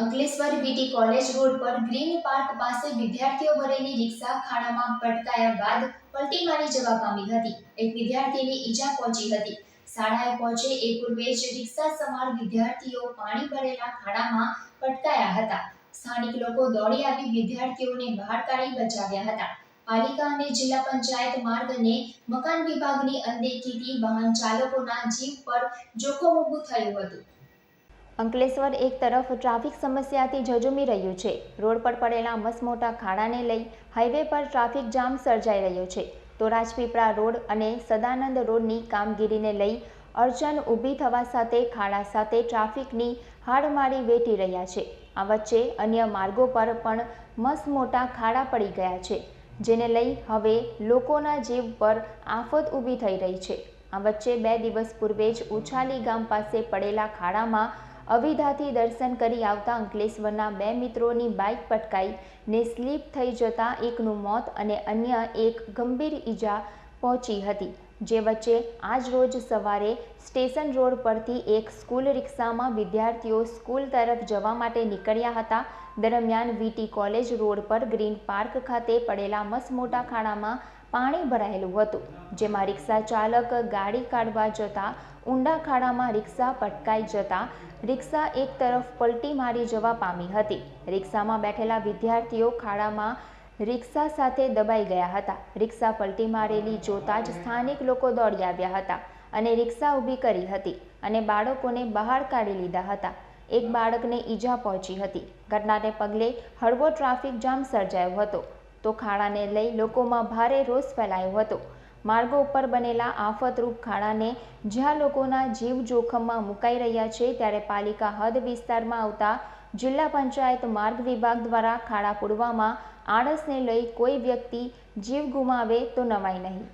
Ankleshwar VT college road પર green park પાસે વિદ્યાર્થીઓ ભરેલી રિક્ષા ખાડામાં પટકાયા બાદ પલટી મારી જવા પામી હતી. એક વિદ્યાર્થીને ઈજા પહોંચી હતી. શાળાએ પહોંચે એ પૂર્વે જ રિક્ષા સવાર વિદ્યાર્થીઓ પાણી ભરેલા ખાડામાં પટકાયા હતા. સ્થાનિક લોકો દોડી આવી વિદ્યાર્થીઓને બહાર કાઢી બચાવ્યા હતા. પાલિકા અને જિલ્લા પંચાયત માર્ગ અને મકાન વિભાગની અનદેખીથી વાહન ચાલકોના જીવ પર જોખમ ઊભું થયું હતું. અંકલેશ્વર એક તરફ ટ્રાફિક સમસ્યાથી ઝઝુમી રહ્યું છે. રોડ પર પડેલા મસમોટા ખાડાને લઈ હાઈવે પર ટ્રાફિક જામ સર્જાઈ રહ્યો છે. તો રાજપીપળા રોડ અને સદાનંદ રોડની કામગીરીને લઈ અડચણ ઊભી થવા સાથે ખાડા સાથે ટ્રાફિકની હાડમાળી વેઠી રહ્યા છે. આ વચ્ચે અન્ય માર્ગો પર પણ મસમોટા ખાડા પડી ગયા છે, જેને લઈ હવે લોકોના જીવ પર આફત ઊભી થઈ રહી છે. આ વચ્ચે બે દિવસ પૂર્વે જ ઉછાલી ગામ પાસે પડેલા ખાડામાં અવિધાથી દર્શન કરી આવતા અંકલેશ્વરના બે મિત્રોની બાઇક પટકાઈ ને સ્લીપ થઈ જતા એકનું મોત અને અન્ય એક ગંભીર ઈજા પહોંચી હતી. જે વચ્ચે આજ રોજ સવારે સ્ટેશન રોડ પરથી એક સ્કૂલ રિક્ષામાં વિદ્યાર્થીઓ સ્કૂલ તરફ જવા માટે નીકળ્યા હતા. દરમિયાન વીટી કોલેજ રોડ પર ગ્રીન પાર્ક ખાતે પડેલા મસમોટા ખાડામાં પાણી ભરાયેલું હતું, જેમાં રિક્ષા ચાલક ગાડી કાઢવા જતા, ઊંડા ખાડામાં રિક્ષા પટકાઈ જતા, રિક્ષા એક તરફ પલટી મારી જવા પામી હતી. રિક્ષામાં બેઠેલા વિદ્યાર્થીઓ ખાડામાં રિક્ષા સાથે દબાઈ ગયા હતા. રિક્ષા પલટી મારેલી જોતા જ સ્થાનિક લોકો દોડી આવ્યા હતા અને રિક્ષા ઊભી કરી હતી અને બાળકોને બહાર કાઢી લીધા હતા. એક બાળકને ઈજા પહોંચી હતી. ઘટનાને પગલે હળવો ટ્રાફિક જામ સર્જાયો હતો. તો ખાડાને લઈ લોકોમાં ભારે રોષ ફેલાયો હતો. માર્ગો ઉપર બનેલા આફતરૂપ ખાડાને જ્યાં લોકોના જીવ જોખમમાં મુકાઈ રહ્યા છે, ત્યારે પાલિકા હદ વિસ્તારમાં આવતા જિલ્લા પંચાયત માર્ગ વિભાગ દ્વારા ખાડા પૂરવામાં આળસને લઈ કોઈ વ્યક્તિ જીવ ગુમાવે તો નવાય નહીં.